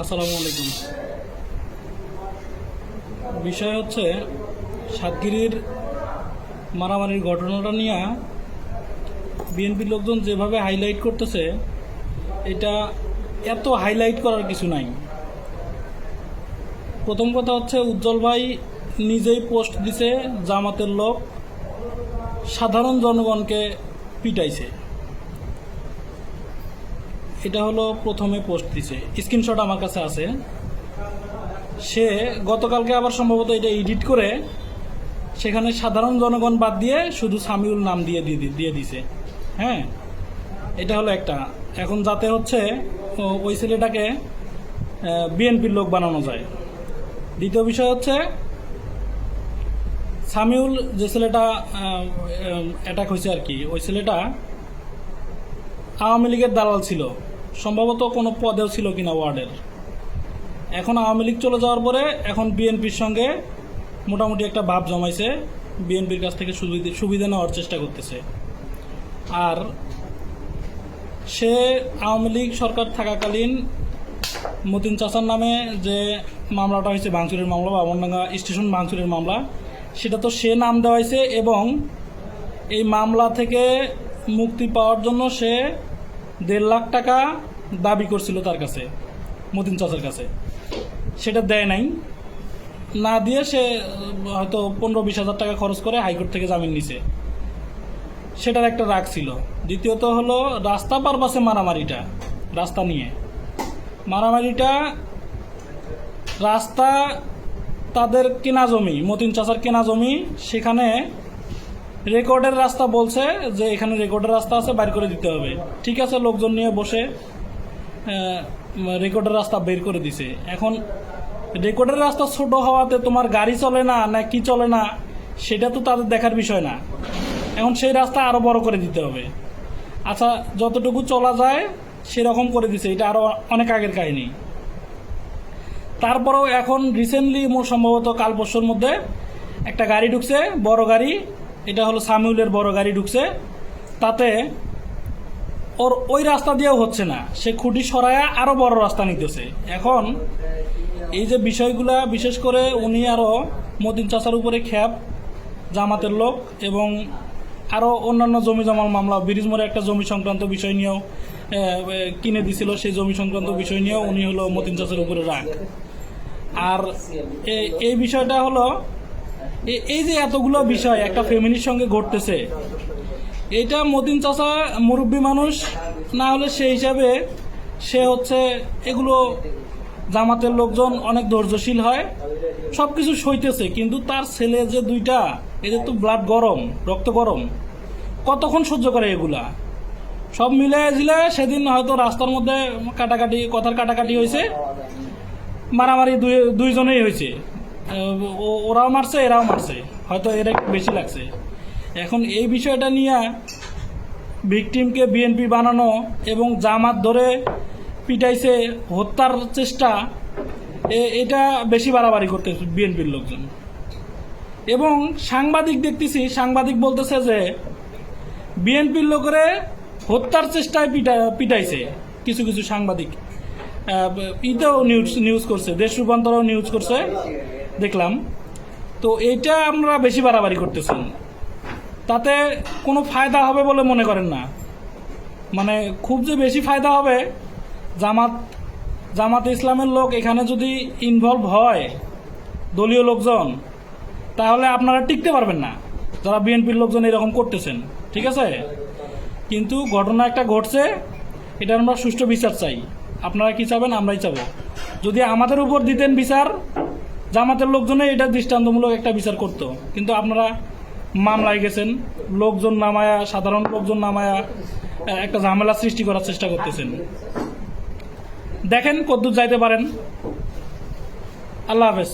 আসসালামু আলাইকুম। বিষয় হচ্ছে, সাতগিরির মারামারির ঘটনাটা নিয়ে বিএনপির লোকজন যেভাবে হাইলাইট করতেছে, এটা এত হাইলাইট করার কিছু নাই। প্রথম কথা হচ্ছে, উজ্জ্বল ভাই নিজেই পোস্ট দিছে, জামাতের লোক সাধারণ জনগণকে পিটাইছে। এটা হলো প্রথমে পোস্ট দিছে। স্ক্রিনশট আমার কাছে আছে। সে গতকালকে আবার সম্ভবত এটা এডিট করে সেখানে সাধারণ জনগণ বাদ দিয়ে শুধু সামিউল নাম দিয়ে দিয়ে দিছে। হ্যাঁ? এটা হলো একটা। এখন যাতে হচ্ছে ওই ছেলেটাকে বিএনপির লোক বানানো যায়। দ্বিতীয় বিষয় হচ্ছে সামিউল যে ছেলেটা অ্যাটাক হয়েছে আর কি, ওই ছেলেটা আওয়ামী লীগের দালাল ছিল। সম্ভবত কোনো পদেও ছিল কিনা ওয়ার্ডের। এখন আওয়ামী লীগ চলে যাওয়ার পরে এখন বিএনপির সঙ্গে মোটামুটি একটা ভাব জমাইছে, বিএনপির কাছ থেকে সুবিধা সুবিধা নেওয়ার চেষ্টা করতেছে। আর সে আওয়ামী লীগ সরকার থাকাকালীন মতিন চাচার নামে যে মামলাটা হয়েছে ভাঙচুরের মামলা বা আমনডাঙ্গা স্টেশন ভাঙচুরের মামলা, সেটা তো সে নাম দেওয়া হয়েছে এবং এই মামলা থেকে মুক্তি পাওয়ার জন্য সে দেড় লাখ টাকা দাবি করছিল তার কাছে, মতিন চাচার কাছে। সেটা দেয় নাই। না দিয়ে সে, হয়তো পনেরো বিশ হাজার টাকা খরচ করে হাইকোর্ট থেকে জামিন নিছে। সেটার একটা রাগ ছিল। দ্বিতীয়ত হলো রাস্তা পারপাসে মারামারিটা, রাস্তা নিয়ে। মারামারিটা রাস্তা তাদের কেনা জমি, মতিন চাচার কেনা জমি, সেখানে রেকর্ডের রাস্তা বলছে যে এখানে রেকর্ডের রাস্তা আছে, বাইর করে দিতে হবে। ঠিক আছে, লোকজন নিয়ে বসে রেকর্ডের রাস্তা বের করে দিছে। এখন রেকর্ডের রাস্তা ছোট হওয়াতে তোমার গাড়ি চলে না না কি চলে না, সেটা তো তাদের দেখার বিষয় না। এখন সেই রাস্তা আরও বড় করে দিতে হবে। আচ্ছা যতটুকু চলা যায়, সেরকম করে দিছে। এটা আরও অনেক আগের কাহিনী। তারপরেও এখন রিসেন্টলি সম্ভবত কাল পরশুর মধ্যে একটা গাড়ি ঢুকছে, বড় গাড়ি। এটা হলো সামিউলের বড় গাড়ি ঢুকছে। তাতে ওর ওই রাস্তা দিয়েও হচ্ছে না। সে খুঁটি সরায়া আরও বড় রাস্তা নিতেছে। এখন এই যে বিষয়গুলা, বিশেষ করে উনি আরও মতিন চাচার উপরে খ্যাপ, জামাতের লোক এবং আরও অন্যান্য জমি জমার মামলা ব্রিজ মোড়ে একটা জমি সংক্রান্ত বিষয় নিয়েও কিনে দিছিল সেই জমি সংক্রান্ত বিষয় নিয়েও উনি হলো মতিন চাষের উপরে রাগ। আর এই বিষয়টা হলো এই যে এতগুলো বিষয় একটা ফ্যামিলির সঙ্গে ঘটতেছে, এটা মতিন চাচা মুরব্বী মানুষ, না হলে সেই হিসাবে সে হচ্ছে এগুলো জামাতের লোকজন অনেক ধৈর্যশীল হয় সব কিছু সইতেছে, কিন্তু তার ছেলে যে দুইটা, এদের তো ব্লাড গরম, রক্ত গরম, কতক্ষণ সহ্য করে এগুলা? সব মিলে জিলে সেদিন হয়তো রাস্তার মধ্যে কাটাকাটি, কথার কাটাকাটি হয়েছে, মারামারি দুই দুইজনেই হয়েছে। ওরাও মারছে, এরাও মারছে। হয়তো এরা একটু বেশি লাগছে। এখন এই বিষয়টা নিয়ে ভিকটিমকে বিএনপি বানানো এবং জামাত ধরে পিটাইছে হত্যার চেষ্টা এটা বেশি বাড়াবাড়ি করতেছে বিএনপির লোকজন। এবং সাংবাদিক দেখতেছি, সাংবাদিক বলতেছে যে বিএনপির লোকেরে হত্যার চেষ্টায় পিটা পিটাইছে কিছু কিছু সাংবাদিক। ইতেও নিউজ নিউজ করছে, দেশ রূপান্তরও নিউজ করছে। দেখলাম। তো এটা আমরা বেশি বাড়াবাড়ি করতেছেন তাতে কোনো ফায়দা হবে বলে মনে করেন না। মানে খুব যে বেশি ফায়দা হবে, জামাত জামাত ইসলামের লোক এখানে যদি ইনভলভ হয়, দলীয় লোকজন, তাহলে আপনারা টিকতে পারবেন না। যারা বিএনপির লোকজন এরকম করতেছেন, ঠিক আছে? কিন্তু ঘটনা একটা ঘটছে এটা আমরা সুষ্ঠু বিচার চাই। আপনারা কি চাবেন? আমরাই চাবো। যদি আমাদের উপর দিতেন বিচার জামাতের লোকজনে এটা দৃষ্টান্তমূলক একটা বিচার করত। কিন্তু আপনারা মামলায় গেছেন, লোকজন নামায়া, সাধারণ লোকজন নামায়া একটা ঝামেলা সৃষ্টি করার চেষ্টা করতেছেন। দেখেন কদ্দূর যাইতে পারেন। আল্লাহ হাফেজ।